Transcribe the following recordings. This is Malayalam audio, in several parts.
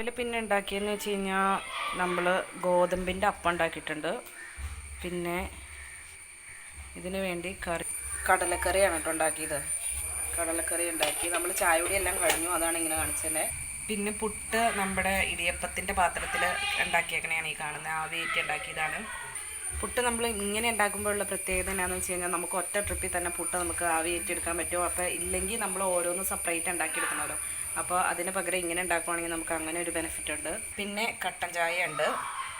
ഇതിൽ പിന്നെ ഉണ്ടാക്കിയെന്ന് വെച്ച് കഴിഞ്ഞാൽ നമ്മൾ ഗോതമ്പിന്റെ അപ്പം ഉണ്ടാക്കിയിട്ടുണ്ട്. പിന്നെ ഇതിന് വേണ്ടി കറി കടലക്കറിയാണ് കേട്ടോ ഉണ്ടാക്കിയത്. കടലക്കറി ഉണ്ടാക്കി. നമ്മൾ ചായപൊടി എല്ലാം കഴിഞ്ഞു. അതാണ് ഇങ്ങനെ കാണിച്ചത് പിന്നെ പുട്ട് നമ്മുടെ ഇടിയപ്പത്തിന്റെ പാത്രത്തിൽ ഉണ്ടാക്കിയേക്കണെയാണ് ഈ കാണുന്നത് ആവിയേറ്റ് ഉണ്ടാക്കിയതാണ്. പുട്ട് നമ്മൾ ഇങ്ങനെ ഉണ്ടാക്കുമ്പോഴുള്ള പ്രത്യേകത എന്താണെന്ന് വെച്ച് കഴിഞ്ഞാൽ നമുക്ക് ഒറ്റ ട്രിപ്പിൽ തന്നെ പുട്ട് നമുക്ക് ആവിയേറ്റെടുക്കാൻ പറ്റുമോ പറ്റും. അപ്പോൾ ഇല്ലെങ്കിൽ നമ്മൾ ഓരോന്ന് സെപ്പറേറ്റ് ഉണ്ടാക്കിയെടുക്കണമല്ലോ. അപ്പോൾ അതിന് പകരം ഇങ്ങനെ ഉണ്ടാക്കുവാണെങ്കിൽ നമുക്ക് അങ്ങനെ ഒരു ബെനിഫിറ്റ് ഉണ്ട്. പിന്നെ കട്ടൻ ചായ ഉണ്ട്.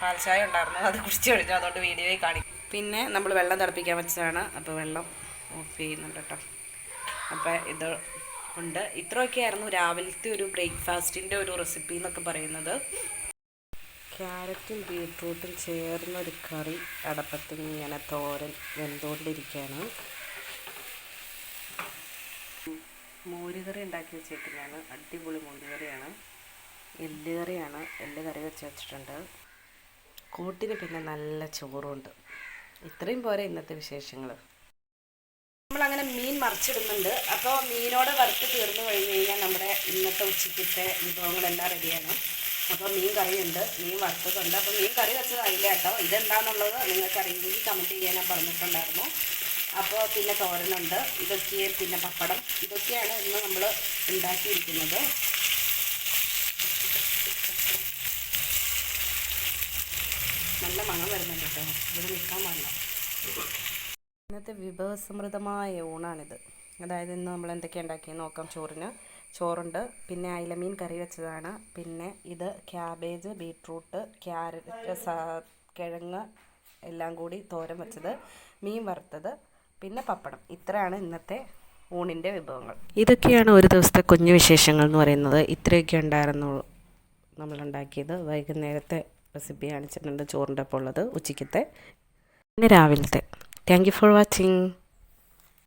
പാൽ ചായ ഉണ്ടായിരുന്നു. അത് കുടിച്ച് കഴിഞ്ഞു. അതുകൊണ്ട് വീഡിയോയിൽ കാണിക്കും. പിന്നെ നമ്മൾ വെള്ളം തിളപ്പിക്കാൻ വെച്ചതാണ്. അപ്പോൾ വെള്ളം ഓഫ് ചെയ്യുന്നുണ്ട് കേട്ടോ. അപ്പോൾ ഇത് ഉണ്ട്. ഇത്രയൊക്കെയായിരുന്നു രാവിലത്തെ ഒരു ബ്രേക്ക്ഫാസ്റ്റിന്റെ ഒരു റെസിപ്പി എന്നൊക്കെ പറയുന്നത്. ക്യാരറ്റും ബീട്രൂട്ടും ചേർന്നൊരു കറി അടപ്പത്തിൽ ഇങ്ങനെ തോരൻ വെന്തുകൊണ്ടിരിക്കുകയാണ് മോരുകറി ഉണ്ടാക്കി വെച്ചേക്കുന്നതാണ്. അടിപൊളി മോരുകറിയാണ്. എല്ല് കറിയാണ് എല്ല് കറി വെച്ച് വെച്ചിട്ടുണ്ട്. കൂട്ടിന് പിന്നെ നല്ല ചോറുണ്ട്. ഇത്രയും പോരെ ഇന്നത്തെ വിശേഷങ്ങൾ നമ്മളങ്ങനെ മീൻ മറിച്ചിടുന്നുണ്ട്. അപ്പോൾ മീനോടെ വറുത്ത് തീർന്നു കഴിഞ്ഞ് കഴിഞ്ഞാൽ നമ്മുടെ ഇന്നത്തെ ഉച്ചയ്ക്കത്തെ വിഭവങ്ങളെല്ലാം റെഡിയാണ്. അപ്പോൾ മീൻ കറിയുണ്ട്. മീൻ വറുത്തതുണ്ട്. അപ്പോൾ മീൻ കറി വെച്ചതായില്ല കേട്ടോ. ഇതെന്താണെന്നുള്ളത് നിങ്ങൾക്ക് അറിയില്ലെങ്കിൽ കമന്റ് ചെയ്യാൻ ഞാൻ പറഞ്ഞിട്ടുണ്ടായിരുന്നു. അപ്പോൾ പിന്നെ തോരനുണ്ട്. ഇതൊക്കെ പിന്നെ പപ്പടം. ഇതൊക്കെയാണ് ഇന്ന് നമ്മൾ ഉണ്ടാക്കിയിരിക്കുന്നത്. നല്ല മണം വരുന്നുണ്ട് കേട്ടോ. ഇവിടെ നിൽക്കാൻ പാടില്ല. ഇന്നത്തെ വിഭവസമൃദ്ധമായ ഊണാണിത്. അതായത് ഇന്ന് നമ്മൾ എന്തൊക്കെ ഉണ്ടാക്കിയെന്ന് നോക്കാം ചോറിന്. ചോറുണ്ട്. പിന്നെ അയിലമീൻ കറി വെച്ചതാണ്. പിന്നെ ഇത് ക്യാബേജ് ബീട്രൂട്ട് ക്യാരറ്റ് കിഴങ്ങ് എല്ലാം കൂടി തോരൻ വെച്ചത്. മീൻ വറുത്തത്. പിന്നെ പപ്പടം. ഇത്രയാണ് ഇന്നത്തെ ഊണിന്റെ വിഭവങ്ങൾ. ഇതൊക്കെയാണ് ഒരു ദിവസത്തെ കുഞ്ഞു വിശേഷങ്ങൾ എന്ന് പറയുന്നത്. ഇത്രയൊക്കെ ഉണ്ടായിരുന്നു നമ്മളുണ്ടാക്കിയത് വൈകുന്നേരത്തെ റെസിപ്പി കാണിച്ചിട്ടുണ്ട് ചോറിന്റെ ഒപ്പം ഉള്ളത് ഉച്ചയ്ക്കത്തെ. പിന്നെ രാവിലത്തെ. Thank you for watching